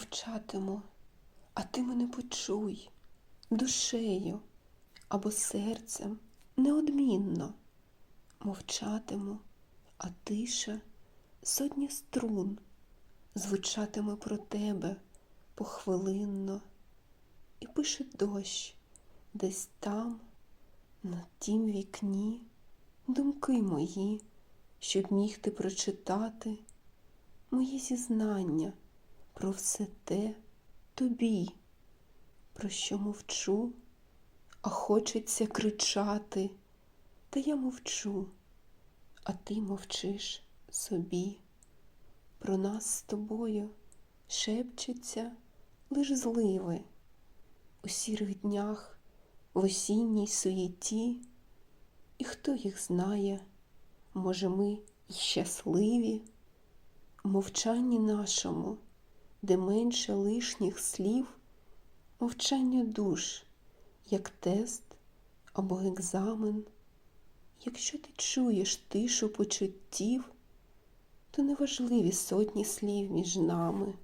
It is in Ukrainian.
мовчатиму, а ти мене почуй душею або серцем неодмінно. Мовчатиму, а тиша сотні струн звучатиме про тебе похвилинно. І пише дощ десь там, на тім вікні, думки мої, щоб міг ти прочитати моє зізнання про все те тобі, про що мовчу, а хочеться кричати, та я мовчу, а ти мовчиш собі. Про нас з тобою шепчеться лиш зливи. У сірих днях, в осінній суєті, і хто їх знає, може, ми й щасливі? Мовчанні нашому, де менше лишніх слів, мовчання душ, як тест або екзамен. Якщо ти чуєш тишу почуттів, то неважливі сотні слів між нами.